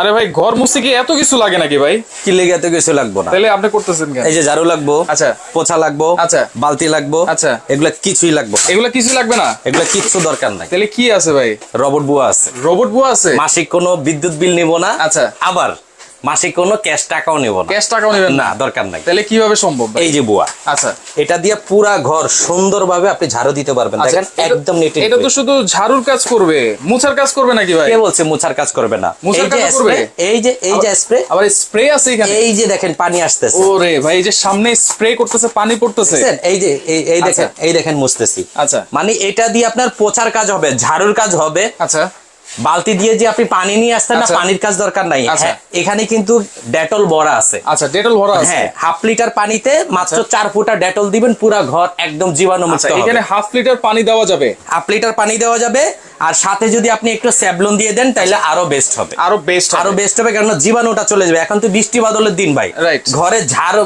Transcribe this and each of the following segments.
আরে ভাই ঘর মুছতে কি এত কিছু লাগে নাকি ভাই কি লেগে এত কিছু লাগবো না তাহলে আপনি করতেছেন কেন এই যে ঝাড়ু লাগবো আচ্ছা। পোছা লাগবো আচ্ছা। বালতি লাগবো আচ্ছা। এগুলা কিছুই লাগবো। এগুলা কিছু লাগবে না এগুলা কিছু দরকার নাই তাহলে কি আছে ভাই রোবট বুয়া আছে রোবট বুয়া আছে মাসিক কোনো বিদ্যুৎ বিল নিব না আচ্ছা। আবার মাসিক কোনো ক্যাশ টাকাও নিব না। ক্যাশ টাকাও নেবেন না? দরকার নাই। তাহলে কীভাবে সম্ভব এই যে বুয়া। আচ্ছা। এটা দিয়ে পুরা ঘর সুন্দরভাবে আপনি ঝাড়ু দিতে পারবেন। আচ্ছা, দেখেন একদম নিট এটা তো শুধু ঝাড়ুর কাজ করবে? মুছার কাজ করবে নাকি ভাই? কে বলছে মোছার কাজ করবে না? মোছার এই যে করবে? এই যে এই যে স্প্রে আবার স্প্রে আছে এখানে? এই যে দেখেন পানি আসতেছে। ওরে ভাই এই যে সামনে স্প্রে করতেছে পানি পড়তেছে। দেখছেন? এই যে এই এই দেখেন আচ্ছা। এই দেখেন মুছতেছি। আচ্ছা। মানে এটা দিয়ে আপনার পোছার কাজ হবে ঝাড়ুর কাজ হবে। আচ্ছা। বালতি দিয়ে যে আপনি পানি নিয়ে আসতেন না আচ্ছা। পানির কাজ দরকার নাই। আচ্ছা। হ্যাঁ, এখানে কিন্তু ডেটল ভরা আছে। আচ্ছা ডেটল ভরা আছে। হ্যাঁ হাফ লিটার পানিতে মাত্র 4 ফুটা ডেটল দিবেন পুরো ঘর একদম জীবাণু আচ্ছা হবে। এখানে হাফ লিটার পানি দেওয়া যাবে। হাফ লিটার পানি দেওয়া যাবে আর সাথে যদি আপনি একটু স্যাবলন দিয়ে দেন তাহলে আরও বেস্ট হবে। আরও বেস্ট আরও বেস্ট হবে কারণ জীবাণুটা চলে যাবে। এখন তো বৃষ্টি বাদলের দিন ভাই. ঘরে ঝাড়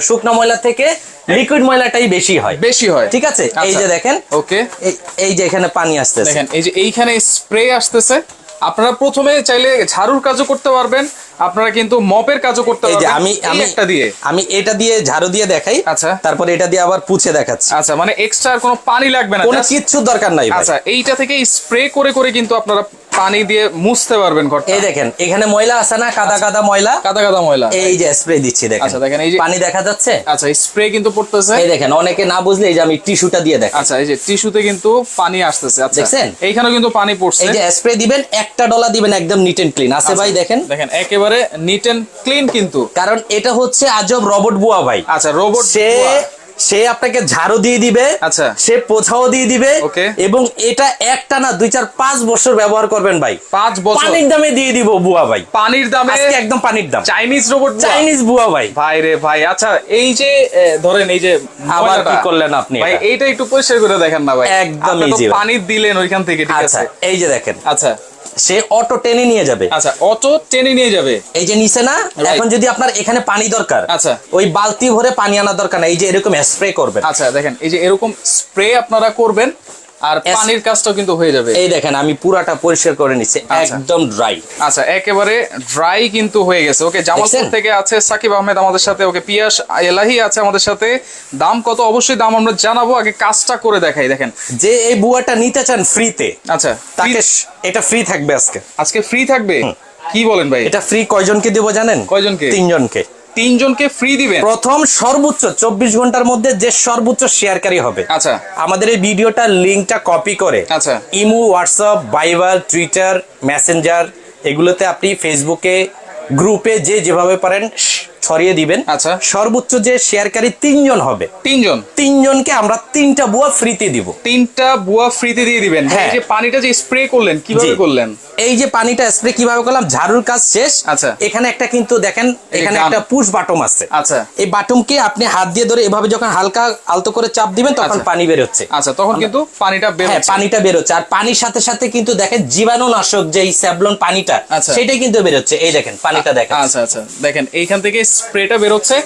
শুকনো ময়লা থেকে লিকুইড ময়লাটাই বেশি হয়। বেশি হয়। ঠিক আছে? এই যে দেখেন ওকে এই- এই যে এখানে পানি আসতেছে। দেখেন এই যে এইখানে স্প্রে আসতেছে। আপনারা প্রথমে চাইলে ঝাড়ুর কাজও করতে পারবেন। আপনারা কিন্তু মপের কাজও করতে পারবেন। আমি আমি একটা দিয়ে। আমি এটা দিয়ে ঝাড়ু দিয়ে দেখাই। আচ্ছা। তারপরে এটা দিয়ে আবার পুছে দেখাচ্ছি। আচ্ছা মানে এক্সট্রা আর কোনো পানি লাগবে না কোনো কিচ্ছু দরকার নাই আচ্ছা এইটা থেকে স্প্রে করে করে কিন্তু আপনারা পানি দিয়ে মুছতে পারবেন ঘরটা। এই দেখেন এখানে ময়লা আছে না? কাদা কাদা ময়লা? কাদা কাদা ময়লা। এই যে স্প্রে দিচ্ছি দেখেন। আচ্ছা, দেখেন, এই যে- পানি দেখা যাচ্ছে? আচ্ছা স্প্রে কিন্তু পড়তেছে। এই দেখেন অনেকে না বুঝলে এই যে আমি টিস্যুটা দিয়ে দেখেন আচ্ছা এই যে টিস্যুতে কিন্তু পানি আসতেছে আচ্ছা। দেখছেন? এইখানেও কিন্তু পানি পড়ছে। এই যে স্প্রে দিবেন একটা ডলা দিবেন একদম নিট এন্ড ক্লিন আছে ভাই দেখেন? দেখেন একেবারে নিট এন্ড ক্লিন কিন্তু। কারণ এটা হচ্ছে আজব রবট বুয়া ভাই। আচ্ছা রোবট সে সে আপনাকে ঝাড়ু দিয়ে দিবে আচ্ছা। সে পোছাও দিয়ে দিবে এবং এটা একটা না দুই চার পাঁচ বছর ব্যবহার করবেন ভাই। পাঁচ বছর। পানির দামে দিয়ে দিব বুয়া ভাই। পানির দামে? আজকে একদম পানির দাম। চাইনিজ রোবট চাইনিজ বুয়া ভাই। ভাই রে ভাই আচ্ছা এই যে ধরেন এই যে আবার কি করলেন আপনি ভাই? এইটা একটু পরিষ্কার করে দেখেন না ভাই। একদম পানি দিলেন ওইখান থেকে ঠিক আচ্ছা আছে? এই যে দেখেন। আচ্ছা। সে অটো টেনে নিয়ে যাবে। আচ্ছা অটো টেনে নিয়ে যাবে। এই যে নিচে না এখন যদি আপনার এখানে পানি দরকার আচ্ছা। ওই বালতি ভরে পানি আনা দরকার না এই যে এরকম স্প্রে করবেন। আচ্ছা দেখেন এই যে এরকম স্প্রে আপনারা করবেন আর পানির কাজটাও কিন্তু হয়ে যাবে। এই দেখেন আমি পুরাটা পরিষ্কার করে নিচ্ছি আচ্ছা। একদম ড্রাই আচ্ছা একেবারে ড্রাই কিন্তু হয়ে গেছে। ওকে জামালপুর থেকে আছে সাকিব আহমেদ আমাদের সাথে। ওকে পিয়াস এলাহি আছে আমাদের সাথে। দাম কত? অবশ্যই দাম আমরা জানাব। আগে কাজটা করে দেখাই দেখেন। যে এই বুয়াটা নিতে চান ফ্রিতে আচ্ছা তাকে এটা ফ্রি থাকবে আজকে। আজকে ফ্রি থাকবে? কি বলেন ভাই? এটা ফ্রি কয়জনকে দেবো জানেন? কয়জনকে? তিনজনকে। তিনজনকে ফ্রি দিবেন। প্রথম সর্বোচ্চ চব্বিশ ঘণ্টার মধ্যে যে সর্বোচ্চ শেয়ারকারী হবে। আচ্ছা। আমাদের এই ভিডিওটা লিঙ্কটা কপি করে আচ্ছা। Imo WhatsApp Viber Twitter Messenger এগুলোতে আপনি ফেসবুকে গ্রুপে যে যেভাবে পারেন ছড়িয়ে দিবেন। আচ্ছা। সর্বোচ্চ যে শেয়ারকারী তিনজন হবে তিনজন? তিনজনকে আমরা তিনটা বুয়া ফ্রিতে দিব। তিনটা বুয়া ফ্রিতে দিয়ে দিবেন। হ্যাঁ। এই যে পানিটা যে স্প্রে করলেন কীভাবে করলেন? এই যে পানিটা স্প্রে কীভাবে করলাম? ঝাড়ুর কাজ শেষ। আচ্ছা। এখানে একটা কিন্তু দেখেন এখানে একটা পুশ বাটম আছে। আচ্ছা। এই বাটমকে আপনি হাত দিয়ে ধরে এভাবে যখন হালকা আলতো করে চাপ দিবেন তখন আচ্ছা। পানি বের হচ্ছে আচ্ছা তখন কিন্তু পানিটা বের হ্যাঁ হচ্ছে। পানিটা বেরোচ্ছে। আর পানির সাথে সাথে কিন্তু দেখেন জীবাণুনাশক যে স্যাবলন পানিটা আচ্ছা। সেটাই কিন্তু বেরোচ্ছে। এই দেখেন পানিটা দেখেন আচ্ছা আচ্ছা। দেখেন এইখান থেকে স্প্রেটা বেরোচ্ছে।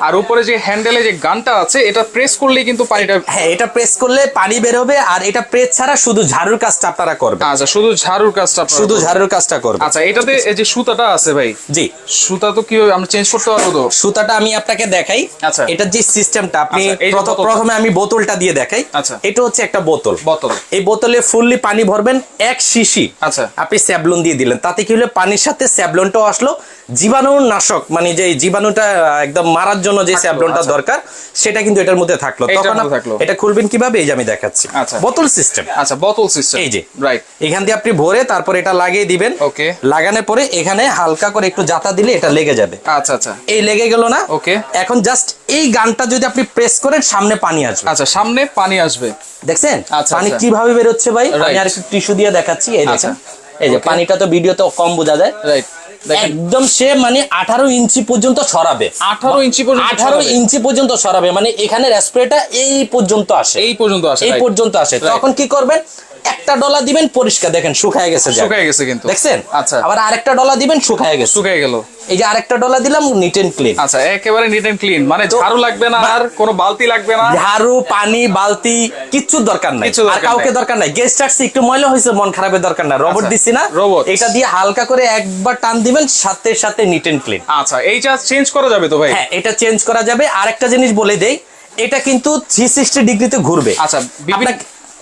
আর উপরে যে হ্যান্ডেলে যে গানটা আছে এটা প্রেস করলেই কিন্তু পানিটা হ্যাঁ এটা প্রেস করলে পানি বের হবে আর এটা প্রেস ছাড়া শুধু ঝাড়ুর কাজটা আপনারা করবেন। আচ্ছা শুধু ঝাড়ুর কাজটা শুধু ঝাড়ুর কাজটা করবেন। আচ্ছা এটাতে এই যে সুতাটা আছে ভাই জি। সুতা তো কি আমরা চেঞ্জ করতে পারব তো? সুতাটা আমি আপনাকে দেখাই। আচ্ছা। এটার যে সিস্টেমটা আপনি আচ্ছা, প্রথমে আমি বোতলটা দিয়ে দেখাই। আচ্ছা। এটা হচ্ছে একটা বোতল। বোতল। এই বোতলে ফুললি পানি ভরবেন এক শিশি আচ্ছা। আপনি স্যাবলন দিয়ে দিলেন। তাতে কি হলো? পানির সাথে স্যাবলনটাও আসলো। জীবাণু নাশক মানে যে জীবাণুটা একদম মারার জন্য যে স্যাবলনটা আচ্ছা। দরকার সেটা কিন্তু এটার মধ্যে থাকল। তখন। এটা খুলবেন কীভাবে? এই যে আমি দেখাচ্ছি। আচ্ছা। বোতল সিস্টেম। আচ্ছা বোতল সিস্টেম। এই যে। রাইট এখান দিয়ে আপনি ভরে তারপর এটা লাগিয়ে দিবেন। Okay. লাগানোর পরে এখানে হালকা করে একটু জাতা দিলে এটা লেগে যাবে। আচ্ছা আচ্ছা। এই লেগে গেল না? ওকে এখন জাস্ট এই গানটা যদি আপনি প্রেস করেন সামনে পানি আসবে। আচ্ছা সামনে পানি আসবে। দেখছেন? আচ্ছা, পানি আচ্ছা। কীভাবে বেরোচ্ছে ভাই? আমি. আর একটু টিস্যু দিয়ে দেখাচ্ছি। এই দেখেন। এই যে পানিটা তো ভিডিওতে কম বোঝা যায়। রাইট একদম সে মানে আঠারো ইঞ্চি পর্যন্ত সরাবে। আঠারো ইঞ্চি আঠারো ইঞ্চি পর্যন্ত সরাবে। মানে এখানে স্প্রেটা এই পর্যন্ত আসে। এই পর্যন্ত আসে এই পর্যন্ত আসে. তখন কি করবেন? একটা ডলা দিবেন পরিষ্কার দেখেন শুকায় গেছে শুকায় গেছে কিন্তু। দেখছেন? আচ্ছা। আবার আরেকটা ডলা দিবেন শুকায় গেছে। শুকায় গেল। এই যে আরেকটা ডলা দিলাম নিট এন্ড ক্লিন আচ্ছা একেবারে নিট এন্ড ক্লিন মানে ঝাড়ু লাগবে না আর কোনো বালতি লাগবে না। ঝাড়ু পানি বালতি কিচ্ছু দরকার নাই। আর কাউকে দরকার নাই। গেস্ট আসছে একটু ময়লা হয়েছে মন খারাপের দরকার নাই। রোবট আচ্ছা, দিছি না। রোবট এটা দিয়ে হালকা করে একবার টান দিবেন সাথে সাথে নিট এন্ড ক্লিন আচ্ছা এইটা চেঞ্জ করা যাবে তো ভাই? হ্যাঁ এটা চেঞ্জ করা যাবে। আর একটা জিনিস বলে দেই এটা কিন্তু থ্রি সিক্সটি ডিগ্রিতে ঘুরবে। আচ্ছা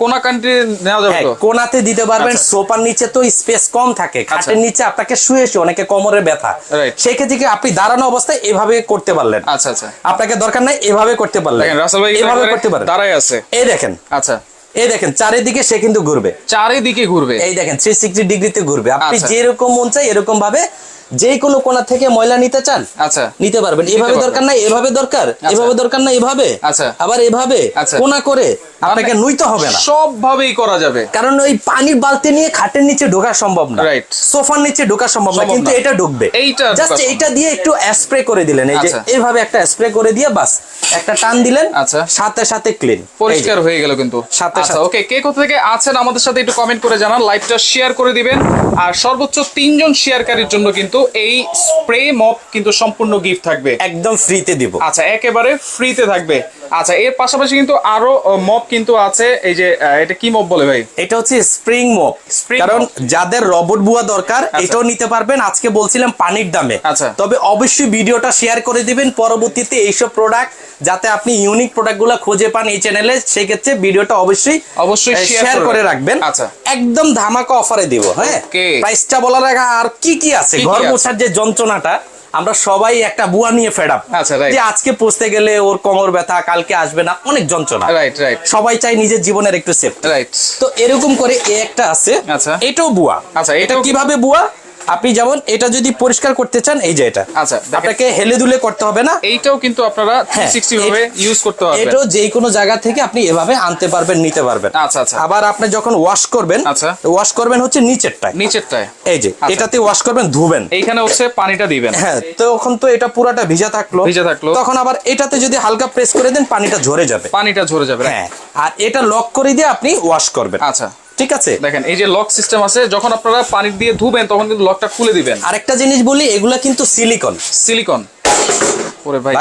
কোন কান্ট্রি নেওয়া যাবে হ্যাঁ তো? কোনাতে দিতে পারবেন আচ্ছা। সোফার নিচে তো স্পেস কম থাকে খাটের নিচে আপনাকে শুয়ে শুয়ে অনেকে কোমরে ব্যথা। সেই ক্ষেত্রে কি আপনি দাঁড়ানো অবস্থায় এভাবে করতে পারলেন? আচ্ছা আচ্ছা। আপনাকে দরকার নাই এভাবে করতে পারলেন। দেখেন রাসেল ভাই এভাবে করতে পারেন দাঁড়ায় আছে। এই দেখেন। আচ্ছা। এই দেখেন চারিদিকে সে কিন্তু ঘুরবে। চারিদিকে ঘুরবে। এই দেখেন থ্রি সিক্সটি ডিগ্রিতে ঘুরবে। আপনি আচ্ছা। যেরকম মন চাই এরকম ভাবে যে কোনো কোণা থেকে ময়লা নিতে চান আচ্ছা। নিতে পারবেন। এভাবে দরকার নাই এভাবে দরকার এভাবে দরকার না এভাবে। আচ্ছা। আবার এভাবে আচ্ছা। কোনা করে আপনাকে মানে- নুইতে হবে না। সব ভাবেই করা যাবে। কারণ ওই পানির বালতি নিয়ে খাটের নিচে ঢোকা সম্ভব না। Right. সোফার নিচে ঢোকা সম্ভব না কিন্তু এটা ঢুকবে। এইটা জাস্ট। এইটা দিয়ে একটু স্প্রে করে দিলেন। এই যে আচ্ছা। এইভাবে একটা স্প্রে করে দিয়ে বাস একটা টান দিলেন আচ্ছা। সাথে সাথে ক্লিন পরিষ্কার হয়ে গেল কিন্তু। সাথে আচ্ছা সাথে। ওকে কে কোথা থেকে আছেন আমাদের সাথে একটু কমেন্ট করে জানান। লাইভটা শেয়ার করে দিবেন। আর সর্বোচ্চ তিনজন শেয়ারকারীর জন্য কিন্তু এই স্প্রে মপ কিন্তু সম্পূর্ণ গিফট থাকবে। একদম ফ্রিতে দিব। আচ্ছা একেবারে ফ্রিতে থাকবে। আচ্ছা এর পাশাপাশি কিন্তু আরও মপ কিন্তু আছে। এই যে এটা কি মপ বলে ভাই? এটা হচ্ছে স্প্রিং মপ কারণ যাদের রবট বুয়া দরকার এটাও নিতে পারবেন। আজকে বলছিলাম পানির দামে। আচ্ছা। তবে অবশ্যই ভিডিওটা শেয়ার করে দিবেন। পরবর্তীতে এইসব প্রোডাক্ট যাতে আপনি ইউনিক প্রোডাক্টগুলো খুঁজে পান এই চ্যানেলে সেই ক্ষেত্রে ভিডিওটা অবশ্যই অবশ্যই শেয়ার করে রাখবেন। আচ্ছা। একদম ধামাকা অফারে দিব হ্যাঁ? প্রাইসটা বলার আগে আর কি কি আছে? ঘর? মোছার যে যন্ত্রণাটা আমরা সবাই একটা বুয়া নিয়ে ফেড আপ আচ্ছা. যে আজকে পুষতে গেলে ওর কোমর ব্যথা কালকে আসবে না অনেক যন্ত্রণা। রাইট রাইট সবাই চাই নিজের জীবনের একটু সেফ রাইট তো এরকম করে এ একটা আছে আচ্ছা। এটাও বুয়া। আচ্ছা, এটা কীভাবে বুয়া? আপনি যেমন এটা যদি পরিষ্কার করতে চান এই যে এটা। আচ্ছা, আপনাকে হেলে দুলে করতে হবে না। এইটাও কিন্তু আপনারা থ্রি হ্যাঁ, সিক্সটি ভাবে ইউজ করতে পারবেন। এটাও যে কোনো জায়গা থেকে আপনি এভাবে আনতে পারবেন নিতে পারবেন। আচ্ছা, আচ্ছা। আবার আপনি যখন ওয়াশ করবেন আচ্ছা। ওয়াশ করবেন হচ্ছে নিচেরটায়। নিচেরটায়। এই যে আচ্ছা। এটাতে ওয়াশ করবেন ধুবেন। এইখানে হচ্ছে পানিটা দিবেন। হ্যাঁ তখন তো এটা পুরাটা ভিজা থাকল। ভিজা থাকল। তখন আবার এটাতে যদি হালকা প্রেস করে দেন পানিটা ঝরে যাবে। পানিটা ঝরে যাবে হ্যাঁ আর এটা লক করে দিয়ে আপনি ওয়াশ করবেন। আচ্ছা। ঠিক আছে? দেখেন এই যে লক সিস্টেম আছে যখন আপনারা পানি দিয়ে ধুবেন তখন কিন্তু লকটা খুলে দিবেন। আরেকটা জিনিস বলি এগুলা কিন্তু সিলিকন সিলিকন ওরে ভাই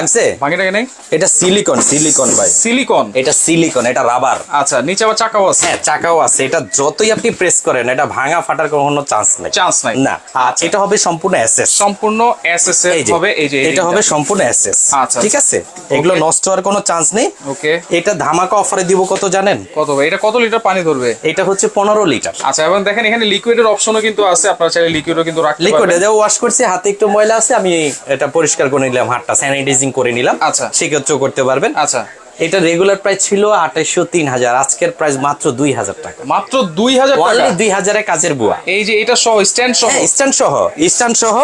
নেই? এটা সিলিকন সিলিকন ভাই। সিলিকন এটা সিলিকন এটা রাবার আচ্ছা নিচে আবার চাকাও আছে? হ্যাঁ চাকাও আছে। এটা যতই আপনি প্রেস করেন এটা ভাঙা ফাটার কোনো চান্স নেই। চান্স নাই। না। আর এটা হবে সম্পূর্ণ এসএস সম্পূর্ণ এসএস হবে এই যে এটা হবে সম্পূর্ণ এসএস আচ্ছা, ঠিক আছে? এগুলো নষ্ট হওয়ার কোনো চান্স নেই। ওকে এটা ধামাকা অফারে দিব কত জানেন? কত ভাই? এটা কত লিটার পানি ধরবে? এটা হচ্ছে পনেরো লিটার আচ্ছা এবং দেখেন এখানে লিকুইডের অপশনও কিন্তু আছে। আপনারা চাইলে লিকুইডও কিন্তু রাখতে লিকুইড পারবেন। যা ওয়াশ করছি হাতে একটু ময়লা আছে আমি এটা পরিষ্কার করে নিলাম হাতটা। স্যানিটাইজিং করে নিলাম। আচ্ছা। সেক্ষেত্রেও করতে পারবেন। আচ্ছা। এটা রেগুলার প্রাইস ছিল আঠাইশো তিন হাজার। আজকের প্রাইস মাত্র দুই হাজার টাকা। মাত্র দুই হাজার টাকা? দুই হাজারে কাজের বুয়া। এই যে এটা সহ স্ট্যান্ড সহ? স্ট্যান্ড সহ স্ট্যান্ড সহ।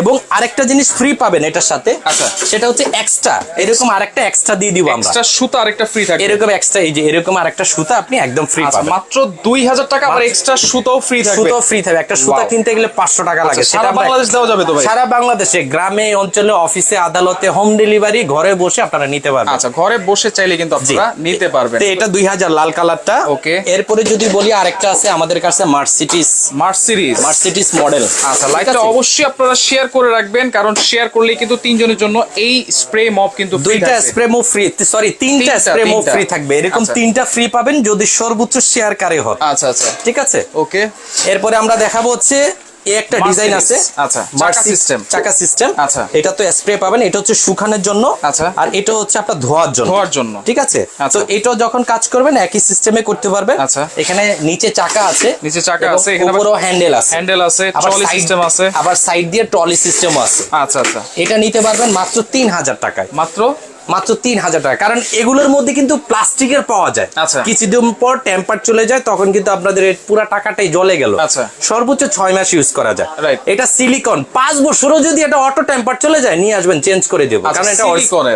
এবং আরেকটা জিনিস ফ্রি পাবেন এটার সাথে। আচ্ছা। সেটা হচ্ছে এক্সট্রা এরকম আরেকটা এক্সট্রা দিয়ে দিব আমরা। এক্সট্রা সুতা আরেকটা ফ্রি থাকবে। এরকম এক্সট্রা এই যে এরকম আরেকটা সুতা আপনি একদম ফ্রি আচ্ছা পাবেন। মাত্র দুই হাজার টাকা আবার এক্সট্রা সুতাও ফ্রি থাকবে। সুতো ফ্রি থাকবে। একটা সুতা কিনতে গেলে পাঁচশো টাকা লাগে। আচ্ছা, সেটা সারা বাংলাদেশ দেওয়া যাবে তো ভাই? সারা বাংলাদেশে গ্রামে অঞ্চলে অফিসে আদালতে হোম ডেলিভারি ঘরে বসে আপনারা নিতে পারবেন। আচ্ছা ঘরে বসে চাইলে কিন্তু আপনারা নিতে পারবেন। তো এটা দুই হাজার লাল কালারটা। Okay. এরপরে যদি বলি আরেকটা আছে আমাদের কাছে মার্সিটিস মার্সিডিজ মার্সিটিস মডেল আচ্ছা লাইভটা অবশ্যই আপনারা শেয়ার করে রাখবেন কারণ শেয়ার করলেই কিন্তু তিনজনের জন্য এই স্প্রে মপ কিন্তু দুইটা স্প্রে মুভ ফ্রি সরি তিনটা স্প্রে তিনটা। ফ্রি থাকবে। এরকম আচ্ছা। তিনটা ফ্রি পাবেন যদি সর্বোচ্চ শেয়ার কারে আচ্ছা আচ্ছা। ঠিক আছে? ওকে। এরপরে আমরা দেখাবো হচ্ছে এই একটা ডিজাইন আছে। আচ্ছা, চাকা সিস্টেম আচ্ছা। এটা তো স্প্রে পাবেন এটা হচ্ছে শুকানোর জন্য। আচ্ছা। আর এটা হচ্ছে আপনার ধোয়ার জন্য। ধোয়ার জন্য। ঠিক আছে? আচ্ছা। তো এটা যখন কাজ করবেন একই সিস্টেমে করতে পারবেন। আচ্ছা। এখানে নিচে চাকা আছে নিচে চাকা আছে, এখানে উপরেও হ্যান্ডেল আছে। হ্যান্ডেল আছে ট্রলি সিস্টেম আছে। আবার সাইড দিয়ে ট্রলি সিস্টেমও আছে। আচ্ছা আচ্ছা। এটা নিতে পারবেন মাত্র তিন হাজার টাকায়। মাত্র মাত্র তিন হাজার টাকা। কারণ এগুলোর মধ্যে কিন্তু প্লাস্টিকের পাওয়া যায়। আচ্ছা। কিছুদিন পর টেম্পার চলে যায় তখন কিন্তু আপনাদের পুরো টাকাটাই জলে গেল। আচ্ছা। সর্বোচ্চ ছয় মাস ইউজ করা যায়। এটা সিলিকন পাঁচ বছরও যদি এটা অটো টেম্পার চলে যায় নিয়ে আসবেন চেঞ্জ করে দেবো। আচ্ছা, কারণ এটা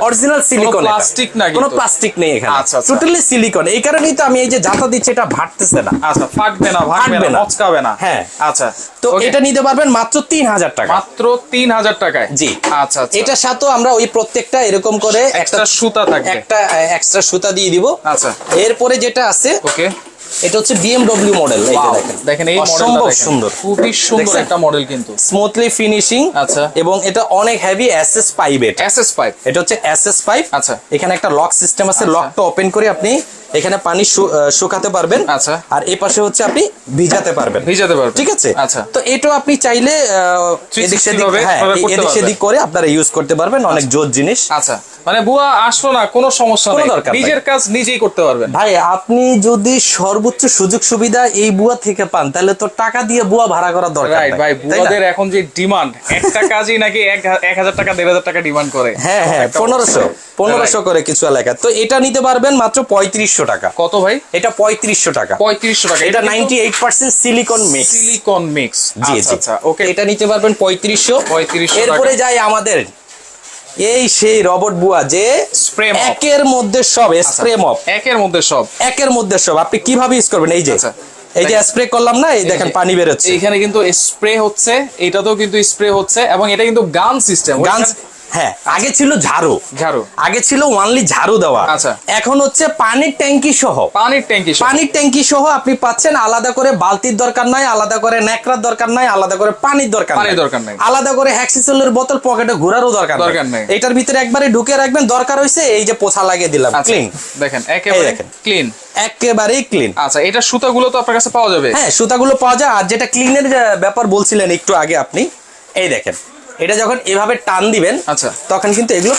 অরিজিনাল সিলিকন কোনো plastic না কোনো প্লাস্টিক নেই এখানে। আচ্ছা, আচ্ছা। টোটালি সিলিকন এই কারণেই তো আমি এই যে জাতা দিচ্ছি এটা ভাটতেছে না। আচ্ছা ফাটবে না ফাটবে না। মচকাবে না। হ্যাঁ। আচ্ছা তো এটা নিতে পারবেন মাত্র তিন হাজার টাকা। মাত্র তিন হাজার টাকায়। জি। আচ্ছা আচ্ছা। এটার সাথেও আমরা ওই প্রত্যেকটা এরকম করে একটা সুতা থাকবে। একটা এক্সট্রা সুতা দিয়ে দিব। আচ্ছা। এরপরে যেটা আছে ওকে। এটা হচ্ছে বিএমডব্লিউ মডেল এই যে দেখেন। দেখেন এই মডেলটা সুন্দর। খুবই সুন্দর একটা মডেল কিন্তু। স্মুথলি ফিনিশিং আচ্ছা। এবং এটা অনেক হেভি এসএস পাইপ এটা এসএস পাইপ এটা হচ্ছে এসএস পাইপ আচ্ছা। এখানে একটা লক সিস্টেম আছে। আচ্ছা। লকটা ওপেন করে আপনি এখানে পানি শুকাতে পারবেন। আচ্ছা। আর এই পাশে হচ্ছে আপনি ভিজাতে পারবেন। ভিজাতে পারবেন। ঠিক আছে? আচ্ছা। তো এটাও আপনি চাইলে এদিক সেদিক হ্যাঁ এদিক সেদিক করে আপনারা ইউজ করতে পারবেন অনেক জোর জিনিস। আচ্ছা। মানে বুয়া আসলো না কোনো সমস্যা নেই। নিজের কাজ নিজেই করতে পারবেন। ভাই আপনি যদি সর্বোচ্চ সুযোগ সুবিধা এই বুয়া থেকে পান তাহলে তো টাকা দিয়ে বুয়া ভাড়া করা দরকার রাইট ভাই বুয়াদের এখন যে ডিমান্ড একটা কাজই নাকি এক হা- এক হাজার টাকা দেড় হাজার টাকা ডিমান্ড করে। হ্যাঁ হ্যাঁ একটা পনেরোশো পনেরোশো করে কিছু এলাকা। তো এটা নিতে পারবেন মাত্র পঁয়ত্রিশশো টাকা। কত ভাই? এটা পঁয়ত্রিশশো টাকা। পঁয়ত্রিশশো টাকা। এটা ninety eight percent silicon mix silicon mix জি আচ্ছা ওকে এটা নিতে পারবেন পঁয়ত্রিশশো। 3500 এরপরে যাই আমাদের। এই সেই রবট বুয়া যে mop। একের মধ্যে সব স্প্রে মপ একের মধ্যে সব। একের মধ্যে সব। আপনি কীভাবে ইউজ করবেন? এই যে আচ্ছা। এই যে স্প্রে করলাম না এই দেখেন পানি বেরোচ্ছে। এইখানে কিন্তু স্প্রে হচ্ছে এটাতেও কিন্তু স্প্রে হচ্ছে এবং এটা কিন্তু গান সিস্টেম গান হ্যাঁ আগে ছিল ঝাড়ু। ঝাড়ু। আগে ছিল ওয়ানলি ঝাড়ু দেওয়া। আচ্ছা। এখন হচ্ছে পানির ট্যাঙ্কি সহ। পানির ট্যাঙ্কি পানির ট্যাঙ্কি সহ আপনি পাচ্ছেন আলাদা করে বালতির দরকার নাই আলাদা করে ন্যাকড়ার দরকার নাই আলাদা করে পানির দরকার পানির দরকার নাই। আলাদা করে হ্যাক্সিসলের বোতল পকেটে ঘোরারও দরকার দরকার নাই। এটার ভিতরে একবারে ঢুকে রাখবেন দরকার হইছে এই যে পোছা লাগিয়ে দিলাম আচ্ছা ক্লিন দেখেন একেবারে দেখেন। ক্লিন একেবারেই ক্লিন আচ্ছা এটা সুতাগুলো তো আপনার কাছে পাওয়া যাবে? হ্যাঁ সুতাগুলো পাওয়া যায়। আর যেটা ক্লিনের ব্যাপার বলছিলেন একটু আগে আপনি এই দেখেন। এটা যখন এভাবে টান দিবেন আচ্ছা। তখন কিন্তু এগুলো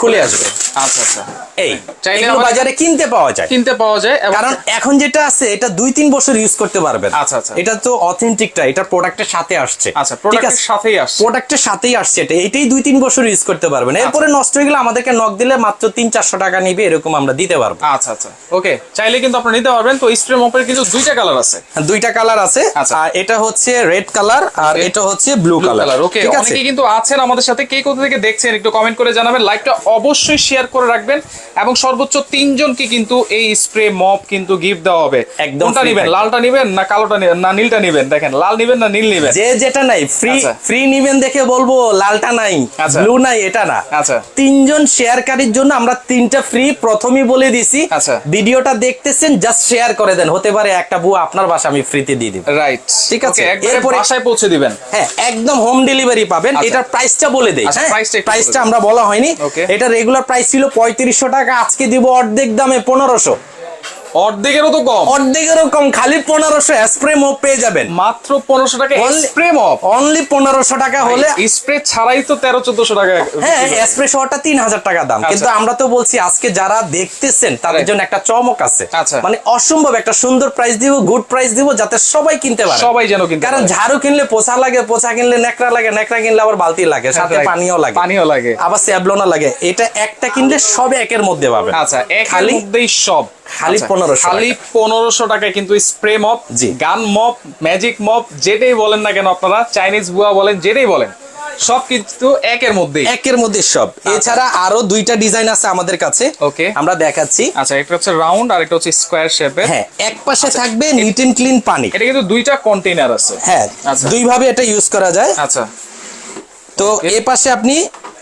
খুলে আসবে। আচ্ছা আচ্ছা। এই চাইলে বাজারে কিনতে পাওয়া যায়। কিনতে পাওয়া যায় কারণ এখন যেটা আছে এটা দুই তিন বছর ইউজ করতে পারবেন। আচ্ছা, আচ্ছা। এটা তো অথেন্টিকটা এটা প্রোডাক্টের সাথে আসছে। আচ্ছা প্রোডাক্টের সাথেই আসছে। প্রোডাক্টের সাথেই আসছে এটা। এটাই দুই তিন বছর ইউজ করতে পারবেন। এরপরে নষ্ট হয়ে গেলে আমাদেরকে নক দিলে মাত্র তিন চারশো টাকা নিবে এরকম আমরা দিতে পারব। আচ্ছা আচ্ছা। ওকে চাইলে কিন্তু আপনারা নিতে পারবেন। তো স্প্রে মপের কিন্তু দুইটা কালার আছে। দুইটা কালার আছে। আচ্ছা। আর এটা হচ্ছে রেড কালার আর এটা হচ্ছে ব্লু কালার ওকে অনেকেই কিন্তু আছেন আমাদের সাথে। কে কোথা থেকে দেখছেন একটু কমেন্ট করে জানাবেন। লাইভটা অবশ্যই শেয়ার করে রাখবেন এবং সর্বোচ্চ তিনজনকে কিন্তু এই স্প্রে মপ কিন্তু গিফট দেওয়া হবে। কোনটা নেবেন? লালটা নেবেন না কালোটা নেবেন? না নীলটা নেবেন? দেখেন লাল নেবেন না নীল নেবেন? যে যেটা নাই ফ্রি আচ্ছা। ফ্রি নিবেন দেখে বলব লালটা নাই আচ্ছা। ব্লু নাই এটা না। আচ্ছা। তিনজন শেয়ারকারীর জন্য আমরা তিনটা ফ্রি প্রথমেই বলে দিছি। আচ্ছা। ভিডিওটা দেখতেছেন জাস্ট শেয়ার করে দেন। হতে পারে একটা বুয়া আপনার বাসা আমি ফ্রিতে দিয়ে দিব। রাইট ঠিক আছে, একবারে এরপরে- বাসায় পৌঁছে দিবেন। হ্যাঁ একদম হোম ডেলিভারি পাবেন। আচ্ছা। এটার প্রাইসটা বলে দেই। আচ্ছা, হ্যাঁ প্রাইসটা দিন। আমরা বলা হয়নি. এটা রেগুলার প্রাইস ছিল পঁয়ত্রিশশো টাকা আজকে দিব অর্ধেক দামে পনেরোশো। অর্ধেকেরও তো কম। অর্ধেকেরও কম খালি পনেরোশো স্প্রে মোপ পেয়ে যাবেন। মাত্র পনেরোশো টাকা স্প্রে মপ অনলি পনেরোশো টাকা হলে স্প্রে ছাড়াই তো তেরো চোদ্দশো টাকা হ্যাঁ স্প্রে শহরটা তিন হাজার টাকা দাম। আচ্ছা। কিন্তু আমরা তো বলছি আজকে যারা দেখতেছেন তাদের জন্য একটা চমক আছে। আচ্ছা। মানে অসম্ভব একটা সুন্দর প্রাইস দিব গুড প্রাইস দিব যাতে সবাই কিনতে পারে। সবাই যেন কিনতে কারণ ঝাড়ু কিনলে পোছা লাগে পোছা কিনলে নেকড়া লাগে নেকড়া কিনলে আবার বালতি লাগে সাথে Right. পানিও লাগে। পানিও লাগে। আবার স্যাবলনা লাগে। এটা একটা কিনলে সব একের মধ্যে পাবে আচ্ছা এক খালি সব। খালি আচ্ছা, 1500 খালি পনেরোশো টাকায় কিন্তু spray mop. Gun mop magic mop যেটাই বলেন না কেন আপনারা চাইনিজ বুয়া বলেন যেটাই বলেন সব কিন্তু একের মধ্যেই। একের মধ্যে সব। এছাড়া আরও দুইটা ডিজাইন আছে আমাদের কাছে। Okay. আমরা দেখাচ্ছি। আচ্ছা একটা হচ্ছে রাউন্ড আর একটা হচ্ছে স্কোয়ার শেপের হ্যাঁ এক পাশে থাকবে নিট এন্ড ক্লিন পানি। এটা কিন্তু দুইটা কন্টেইনার আছে। হ্যাঁ আচ্ছা। দুই ভাবে এটা ইউজ করা যায়। আচ্ছা। তো. এ পাশে আপনি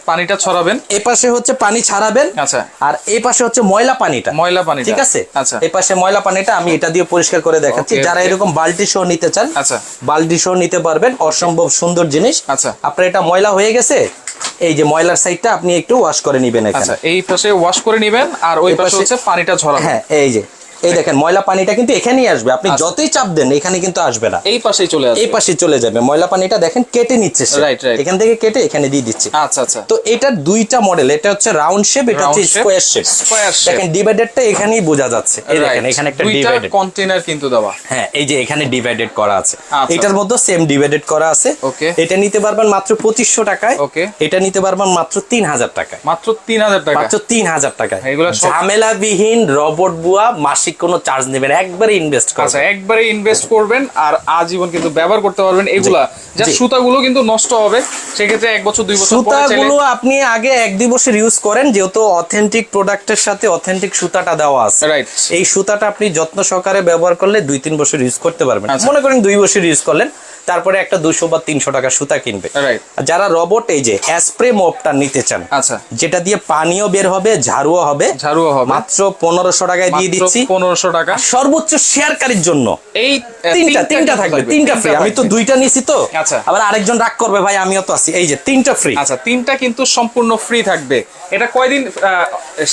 পানিটা ছড়াবেন। এ পাশে হচ্ছে পানি ছাড়াবেন। আচ্ছা। আর এই পাশে হচ্ছে ময়লা পানিটা। ময়লা পানি ঠিক আছে? আচ্ছা। এই পাশে ময়লা পানিটা আমি এটা দিয়ে পরিষ্কার করে দেখাচ্ছি। যারা এরকম বালতি সহ নিতে চান আচ্ছা। বালতি সহ নিতে পারবেন। অসম্ভব সুন্দর জিনিস। আচ্ছা। আপনার এটা ময়লা হয়ে গেছে? এই যে ময়লার সাইডটা আপনি একটু ওয়াশ করে নিবেন আচ্ছা এই পাশে ওয়াশ করে নেবেন আর ওই পাশে পাশে- হচ্ছে পানিটা ঝরাবেন হ্যাঁ এই যে। এই দেখেন ময়লা পানিটা কিন্তু এখানেই আসবে। আপনি আচ্ছা। যতই চাপ দেন এখানে কিন্তু আসবে না। এই পাশেই চলে আসবে। এই পাশে চলে যাবে। ময়লা পানিটা দেখেন কেটে নিচ্ছে। Right, right. এখান থেকে কেটে এখানে দিয়ে দিচ্ছে। আচ্ছা আচ্ছা। তো এটার দুইটা মডেল এটা হচ্ছে রাউন্ড শেপ এটা হচ্ছে স্কোয়ার শেপ square shape। দেখেন ডিভাইডেডটা এখানেই বোঝা যাচ্ছে। এই দেখেন এখানে একটা দুইটা ডিভাইডেড কন্টেইনার কিন্তু দেওয়া। হ্যাঁ এই যে এখানে ডিভাইডেড করা আছে। আচ্ছা, এটার মধ্যে সেম ডিভাইডেড করা আছে। Okay. এটা নিতে পারবেন মাত্র পঁচিশশো টাকায়। Okay. এটা নিতে পারবেন মাত্র তিন হাজার টাকায়। মাত্র তিন হাজার টাকা। মাত্র তিন হাজার টাকায়। এগুলো ঝামেলাবিহীন রবট বুয়া মাসিক কোনো চার্জ নেবেন একবারে ইনভেস্ট আচ্ছা একবারে ইনভেস্ট করবেন আর আজীবন কিন্তু ব্যবহার করতে পারবেন এগুলা। যা সুতাগুলো কিন্তু নষ্ট হবে সেক্ষেত্রে এক বছর দুই বছর পরে সুতাগুলো আপনি আগে এক দুই বছর ইউজ করেন যেহেতু অথেন্টিক প্রোডাক্টের সাথে অথেন্টিক সুতাটা দেওয়া আছে। রাইট এই সুতাটা আপনি যত্ন সহকারে ব্যবহার করলে দুই তিন বছর ইউজ করতে পারবেন। আচ্ছা। মনে করেন দুই বছর ইউজ করলেন তারপরে একটা দুশো বা তিনশো টাকা সুতা কিনবে। যারা রবট এই যে স্প্রে মোপটা নিতে চান আচ্ছা। যেটা দিয়ে পানিও বের হবে ঝাড়ুও হবে ঝাড়ুও হবে। মাত্র পনেরোশো টাকায় দিয়ে দিচ্ছি। পনেরোশো টাকা। সর্বোচ্চ শেয়ারকারীর জন্য এই তিনটা তিনটা থাকবে তিনটা ফ্রি আমি তো দুইটা নিছি তো। আচ্ছা। আবার আরেকজন রাগ করবে ভাই আমিও তো আছি। এই যে তিনটা ফ্রি আচ্ছা তিনটা কিন্তু সম্পূর্ণ ফ্রি থাকবে। এটা কয়দিন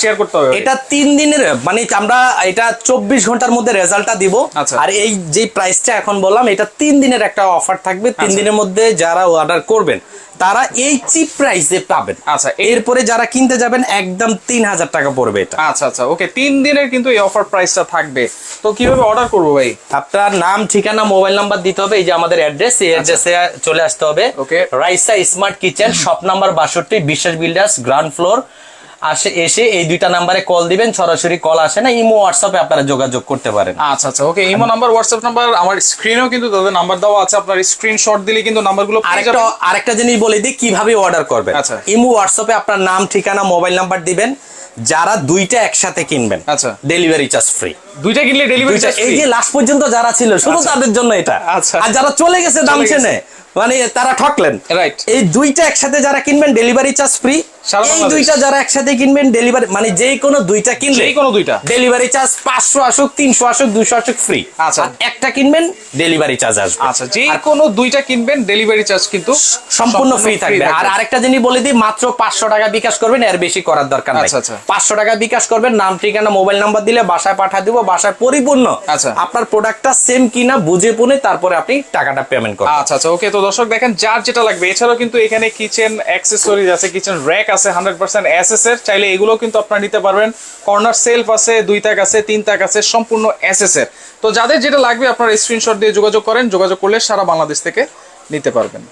শেয়ার করতে হবে? এটা তিন দিনের মানে আমরা এটা চব্বিশ ঘণ্টার মধ্যে রেজাল্টটা দিব। আচ্ছা। আর এই যে প্রাইসটা এখন বললাম এটা তিন দিনের একটা অফার থাকবে তিন আচ্ছা। দিনের মধ্যে যারা অর্ডার করবেন তারা এই চিপ প্রাইসে পাবেন। আচ্ছা, এরপরে যারা কিনতে যাবেন একদম তিন হাজার টাকা পড়বে এটা। আচ্ছা আচ্ছা ওকে তিন দিনের কিন্তু এই অফার প্রাইসটা থাকবে। তো কীভাবে অর্ডার করব ভাই? আপনার নাম ঠিকানা মোবাইল নাম্বার দিতে হবে এই যে আমাদের অ্যাড্রেস এই অ্যাড্রেসে চলে আসতে হবে। Okay. Raisa smart kitchen shop number বাষট্টি বিশ্বাস বিল্ডার্স গ্রাউন্ড ফ্লোর আসে এসে এই দুইটা নাম্বারে কল দিবেন সরাসরি কল আসে না ইমো হোয়াটসঅ্যাপে আপনারা যোগাযোগ করতে পারেন। আচ্ছা আচ্ছা okay imo number WhatsApp number আমার স্ক্রিনেও কিন্তু তাদের নাম্বার দেওয়া আছে আপনার স্ক্রিনশট দিলে কিন্তু নাম্বারগুলো আরেকটা আরেকটা জিনিস বলে দিই কীভাবে অর্ডার করবেন। আচ্ছা। ইমো হোয়াটসঅ্যাপে আপনার নাম ঠিকানা মোবাইল নাম্বার দিবেন যারা দুইটা একসাথে কিনবেন। আচ্ছা। ডেলিভারি চার্জ ফ্রি দুইটা কিনলে ডেলিভারি চার্জ এই যে লাস্ট পর্যন্ত যারা ছিল শুধু আচ্ছা। তাদের জন্য এটা। আচ্ছা। আর যারা চলে গেছে দাম চেনে মানে তারা ঠকলেন। রাইট এই দুইটা একসাথে যারা কিনবেন ডেলিভারি চার্জ ফ্রি এই দুইটা যারা একসাথে কিনবেন ডেলিভারি মানে যে কোনো দুইটা কিনলে যেই কোনো দুইটা। ডেলিভারি চার্জ পাঁচশো আসুক তিনশো আসুক দুশো আসুক ফ্রি আচ্ছা। একটা কিনবেন ডেলিভারি চার্জ আসবে। আচ্ছা যে কোনো দুইটা কিনবেন ডেলিভারি চার্জ কিন্তু সম্পূর্ণ ফ্রি থাকবে। আর আরেকটা জিনিস বলে দিই মাত্র পাঁচশো টাকা বিকাশ করবেন এর বেশি করার দরকার নাই। আচ্ছা, আচ্ছা। পাঁচশো টাকা বিকাশ করবেন নাম ঠিকানা মোবাইল নাম্বার দিলে বাসায় পাঠা দিব বাসায় পরিপূর্ণ। আচ্ছা। আপনার প্রোডাক্টটা সেম কিনা বুঝে পুনে তারপরে আপনি টাকাটা পেমেন্ট করবেন। আচ্ছা আচ্ছা ওকে তো দর্শক দেখেন যার যেটা লাগবে এছাড়াও কিন্তু এখানে কিচেন অ্যাক্সেসরিজ আছে কিচেন র্যাক আছে হান্ড্রেড পার্সেন্ট এস এর, চাইলে এগুলো কিন্তু আপনারা নিতে পারবেন। কর্নার সেলফ আছে, দুই তাক আছে, তিন তাক আছে, সম্পূর্ণ এস এর। তো যাদের যেটা লাগবে আপনারা স্ক্রিনশট দিয়ে যোগাযোগ করেন, যোগাযোগ করলে সারা বাংলাদেশ থেকে নিতে পারবেন।